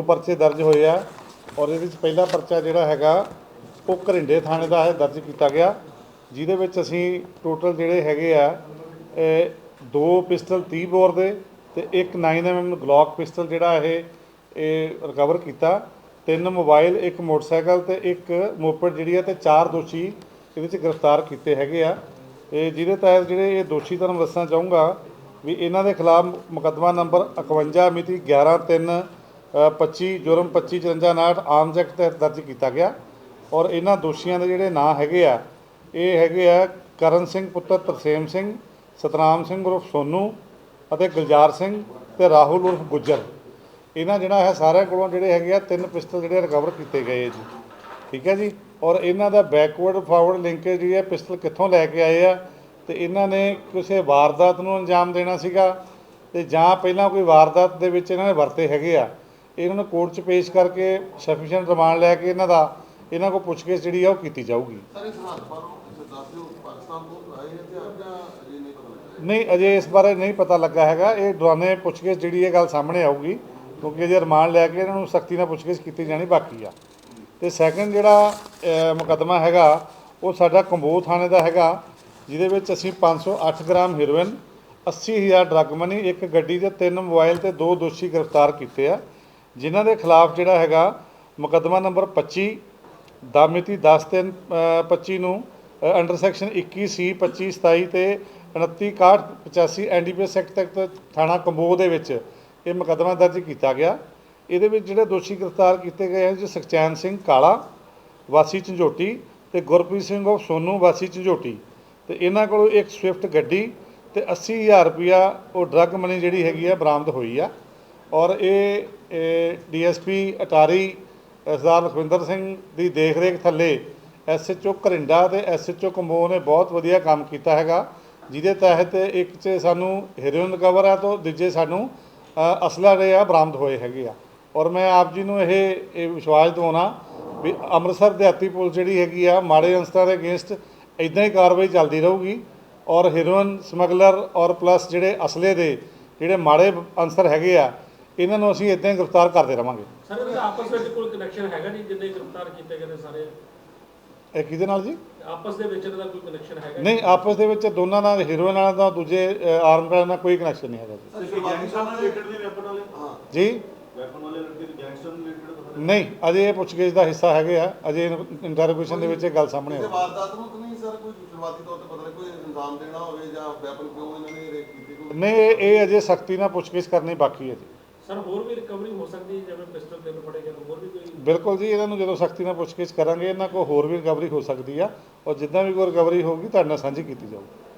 ਦੋ ਪਰਚੇ ਦਰਜ ਹੋਏ ਆ ਔਰ ਇਹਦੇ ਵਿੱਚ ਪਹਿਲਾ ਪਰਚਾ ਜਿਹੜਾ ਹੈਗਾ ਉਹ ਘਰਿੰਡੇ ਥਾਣੇ ਦਾ ਹੈ ਦਰਜ ਕੀਤਾ ਗਿਆ, ਜਿਹਦੇ ਵਿੱਚ ਅਸੀਂ ਟੋਟਲ ਜਿਹੜੇ ਹੈਗੇ ਆ ਦੋ ਪਿਸਟਲ 30 ਬੋਰ ਦੇ ਤੇ ਇੱਕ 9mm ਗਲੌਕ ਪਿਸਟਲ ਜਿਹੜਾ ਇਹ ਇਹ ਰਿਕਵਰ ਕੀਤਾ, ਤਿੰਨ ਮੋਬਾਈਲ, ਇੱਕ ਮੋਟਰਸਾਈਕਲ ਤੇ ਇੱਕ ਮੋਪੜ ਜਿਹੜੀ ਹੈ ਤੇ ਚਾਰ ਦੋਸ਼ੀ ਇਹਦੇ ਵਿੱਚ ਗ੍ਰਿਫਤਾਰ ਕੀਤੇ ਹੈਗੇ ਆ। ਇਹ ਜਿਹਦੇ ਤਹਿਤ ਜਿਹੜੇ ਇਹ ਦੋਸ਼ੀ ਤੁਹਾਨੂੰ ਦੱਸਣਾ ਚਾਹੂੰਗਾ ਵੀ ਇਹਨਾਂ ਦੇ ਖਿਲਾਫ ਮੁਕੱਦਮਾ ਨੰਬਰ 51 ਮਿਤੀ 11 3 25 ਜੁਰਮ 25 54 ਆਮ ਜੈਕਟ ਤਹਿਤ ਦਰਜ ਕੀਤਾ ਗਿਆ। ਔਰ ਇਹਨਾਂ ਦੋਸ਼ੀਆਂ ਦੇ ਜਿਹੜੇ ਨਾਂ ਹੈਗੇ ਆ, ਇਹ ਹੈਗੇ ਆ ਕਰਨ ਸਿੰਘ ਪੁੱਤਰ ਤਰਸੇਮ ਸਿੰਘ, ਸਤਨਾਮ ਸਿੰਘ ਉਰਫ ਸੋਨੂ ਅਤੇ ਗੁਲਜ਼ਾਰ ਸਿੰਘ ਤੇ ਰਾਹੁਲ ਉਰਫ ਗੁੱਜਰ। ਇਹਨਾਂ ਜਿਹੜਾ ਹੈ, ਸਾਰਿਆਂ ਕੋਲੋਂ ਜਿਹੜੇ ਹੈਗੇ ਆ, ਤਿੰਨ ਪਿਸਤਲ ਜਿਹੜੇ ਰਿਕਵਰ ਕੀਤੇ ਗਏ ਜੀ। ਠੀਕ ਹੈ ਜੀ? ਔਰ ਇਹਨਾਂ ਦਾ ਬੈਕਵਰਡ ਫਾਰਵਰਡ ਲਿੰਕੇਜ ਜਿਹੜੀ ਹੈ, ਪਿਸਤਲ ਕਿੱਥੋਂ ਲੈ ਕੇ ਆਏ ਆ? ਤੇ ਇਹਨਾਂ ਨੇ ਕਿਸੇ ਵਾਰਦਾਤ ਨੂੰ ਅੰਜਾਮ ਦੇਣਾ ਸੀਗਾ? ਤੇ ਜਾਂ ਪਹਿਲਾਂ ਕੋਈ ਵਾਰਦਾਤ ਦੇ ਵਿੱਚ ਇਹਨਾਂ ਨੇ ਵਰਤੇ ਹੈਗੇ ਆ? ਇਹਨਾਂ ਨੂੰ ਕੋਰਟ 'ਚ ਪੇਸ਼ ਕਰਕੇ ਸਫੀਸ਼ੀਐਂਟ ਰਿਮਾਂਡ ਲੈ ਕੇ ਇਹਨਾਂ ਦਾ ਇਹਨਾਂ ਕੋਲ ਪੁੱਛਗਿੱਛ ਜਿਹੜੀ ਆ ਉਹ ਕੀਤੀ ਜਾਊਗੀ। ਨਹੀਂ ਅਜੇ ਇਸ ਬਾਰੇ ਨਹੀਂ ਪਤਾ ਲੱਗਾ ਹੈਗਾ। ਇਹ ਦੌਰਾਨੇ ਪੁੱਛਗਿੱਛ ਜਿਹੜੀ ਇਹ ਗੱਲ ਸਾਹਮਣੇ ਆਊਗੀ ਕਿਉਂਕਿ ਅਜੇ ਰਿਮਾਂਡ ਲੈ ਕੇ ਇਹਨਾਂ ਨੂੰ ਸਖਤੀ ਨਾਲ ਪੁੱਛਗਿੱਛ ਕੀਤੀ ਜਾਣੀ ਬਾਕੀ ਆ। ਤੇ ਸੈਕੰਡ ਜਿਹੜਾ ਮੁਕੱਦਮਾ ਹੈਗਾ ਉਹ ਸਾਡਾ ਕੰਬੋਹ ਥਾਣੇ ਦਾ ਹੈਗਾ ਜਿਹਦੇ ਵਿੱਚ ਅਸੀਂ 508 ਗ੍ਰਾਮ ਹੈਰੋਇਨ 80000 ਡਰੱਗ ਮਨੀ ਇੱਕ ਗੱਡੀ ਤੇ ਤਿੰਨ ਮੋਬਾਈਲ ਤੇ ਦੋ ਦੋਸ਼ੀ ਗ੍ਰਿਫਤਾਰ ਕੀਤੇ ਆ। ਜਿਨ੍ਹਾਂ ਦੇ ਖਿਲਾਫ ਜਿਹੜਾ ਹੈਗਾ ਮੁਕੱਦਮਾ ਨੰਬਰ 25 ਦਾ ਮਿਤੀ 10 3 25 ਨੂੰ ਅੰਡਰ ਸੈਕਸ਼ਨ 21 ਸੀ 25 27 ਤੇ 29 61 85 ਐਨਡੀਪੀਐਸ ਐਕਟ ਤੱਕ ਥਾਣਾ ਕੰਬੋ ਦੇ ਵਿੱਚ ਇਹ ਮੁਕੱਦਮਾ ਦਰਜ ਕੀਤਾ ਗਿਆ। ਇਹਦੇ ਵਿੱਚ ਜਿਹੜੇ ਦੋਸ਼ੀ ਗ੍ਰਿਫਤਾਰ ਕੀਤੇ ਗਏ ਹਨ ਜੀ, ਸੁਖਚੈਨ ਸਿੰਘ ਕਾਲਾ, ਵਾਸੀ ਝੰਜੋਟੀ ਤੇ ਗੁਰਪ੍ਰੀਤ ਸਿੰਘ ਉਹ ਸੋਨੂ, ਵਾਸੀ ਝੰਜੋਟੀ। ਤੇ ਇਹਨਾਂ ਕੋਲੋਂ ਇੱਕ ਸਵਿਫਟ ਗੱਡੀ ਤੇ 80000 ਰੁਪਇਆ ਉਹ ਡਰੱਗ ਮਨੀ ਜਿਹੜੀ ਹੈਗੀ ਆ ਬਰਾਮਦ ਹੋਈ ਆ। ਔਰ ਇਹ ਡੀਐਸਪੀ ਅਟਾਰੀ, ਸਰਦਾਰ ਲਖਵਿੰਦਰ ਸਿੰਘ ਦੀ ਦੇਖਰੇਖ ਥੱਲੇ ਐਸਐਚਓ ਘਰਿੰਡਾ ਤੇ ਐਸਐਚਓ ਕੰਬੋ ਨੇ ਬਹੁਤ ਵਧੀਆ ਕੰਮ ਕੀਤਾ ਹੈਗਾ, ਜਿਹਦੇ ਤਹਿਤ ਇੱਕ 'ਚ ਸਾਨੂੰ ਹੀਰੋਇਨ ਰਿਕਵਰ ਆ ਤੋਂ ਦੂਜੇ ਸਾਨੂੰ ਅਸਲਾ ਜਿਹੜੇ ਆ ਬਰਾਮਦ ਹੋਏ ਹੈਗੇ ਆ। ਔਰ ਮੈਂ ਆਪ ਜੀ ਨੂੰ ਇਹ ਇਹ ਵਿਸ਼ਵਾਸ ਦਿਵਾਉਣਾ ਵੀ ਅੰਮ੍ਰਿਤਸਰ ਦਿਹਾਤੀ ਪੁਲਿਸ ਜਿਹੜੀ ਹੈਗੀ ਆ, ਮਾੜੇ ਅੰਸਰਾਂ ਦੇ ਅਗੇਂਸਟ ਇਦਾਂ ਹੀ ਕਾਰਵਾਈ ਚੱਲਦੀ ਰਹੂਗੀ ਔਰ ਹੀਰੋਇਨ ਸਮਗਲਰ ਔਰ ਪਲੱਸ ਜਿਹੜੇ ਅਸਲੇ ਦੇ, ਜਿਹੜੇ ਮਾੜੇ ਅੰਸਰ ਹੈਗੇ ਆ ਇਹਨਾਂ ਨੂੰ ਅਸੀਂ ਇਦਾਂ ਹੀ ਗ੍ਰਿਫਤਾਰ ਕਰਦੇ ਰਵਾਂਗੇ। ਸਰ ਇਹਦਾ ਆਪਸ ਵਿੱਚ ਕੋਈ ਕਨੈਕਸ਼ਨ ਹੈਗਾ ਨਹੀਂ ਜਿੰਨੇ ਗ੍ਰਿਫਤਾਰ ਕੀਤੇ ਗਏ ਨੇ ਸਾਰੇ? ਇਹ ਕਿਹਦੇ ਨਾਲ ਜੀ? ਆਪਸ ਦੇ ਵਿੱਚ ਇਹਦਾ ਕੋਈ ਕਨੈਕਸ਼ਨ ਹੈਗਾ ਨਹੀਂ ਆਪਸ ਦੇ ਵਿੱਚ ਦੋਨਾਂ ਨਾਲ ਹੀਰੋਇਨ ਨਾਲ ਦਾ ਦੂਜੇ ਆਰਮ ਨਾਲ ਕੋਈ ਕਨੈਕਸ਼ਨ ਨਹੀਂ ਹੈਗਾ ਜੀ। ਸਰ ਗੈਂਗਸਟਰ ਨਾਲ ਰਿਲੇਟਡ ਵੀ ਵੈਪਨ ਵਾਲੇ? ਹਾਂ। ਜੀ? ਵੈਪਨ ਵਾਲੇ ਦੇ ਗੈਂਗਸਟਰ ਨਾਲ ਰਿਲੇਟਡ ਨਹੀਂ। ਅਜੇ ਇਹ ਪੁੱਛਗਿੱਛ ਦਾ ਹਿੱਸਾ ਹੈਗੇ ਆ। ਅਜੇ ਇੰਟਰੋਗੇਸ਼ਨ ਦੇ ਵਿੱਚ ਇਹ ਗੱਲ ਸਾਹਮਣੇ ਆਉਗੀ ਵਾਰਦਾਤ ਨੂੰ ਤਾਂ ਨਹੀਂ ਸਰ ਕੋਈ ਸ਼ੁਰੂਆਤੀ ਤੌਰ ਤੇ ਪਤਾ ਨਹੀਂ ਕੋਈ ਇੰਜ਼ਾਮ ਦੇਣਾ ਹੋਵੇ ਜਾਂ ਵੈਪਨ ਕਿਉਂ ਇਹਨਾਂ ਨੇ ਰੇਕ ਕੀਤੀ ਕੋਈ ਨਹੀਂ ਇਹ- ਇਹ ਅਜੇ ਸਖਤੀ ਨਾਲ ਪੁੱਛਗਿੱਛ ਕਰਨੀ ਬਾਕੀ ਹੈ ਜੀ। ਸਰ, ਹੋਰ ਵੀ ਰਿਕਵਰੀ ਹੋ ਸਕਦੀ ਹੈ ਜਿਵੇਂ ਪਿਸਟਲ ਤਿੰਨ ਫੜੇ ਗਏ ਹੋਰ ਵੀ ਕੋਈ ਬਿਲਕੁਲ ਜੀ, ਇਹਨਾਂ ਨੂੰ ਜਦੋਂ ਸਖਤੀ ਨਾਲ ਪੁੱਛਗਿੱਛ ਕਰਾਂਗੇ, ਇਹਨਾਂ ਕੋਲ ਹੋਰ ਵੀ ਰਿਕਵਰੀ ਹੋ ਸਕਦੀ ਆ ਔਰ ਜਿੱਦਾਂ ਵੀ ਕੋਈ ਰਿਕਵਰੀ ਹੋਊਗੀ, ਤੁਹਾਡੇ ਨਾਲ ਸਾਂਝੀ ਕੀਤੀ ਜਾਊਗੀ।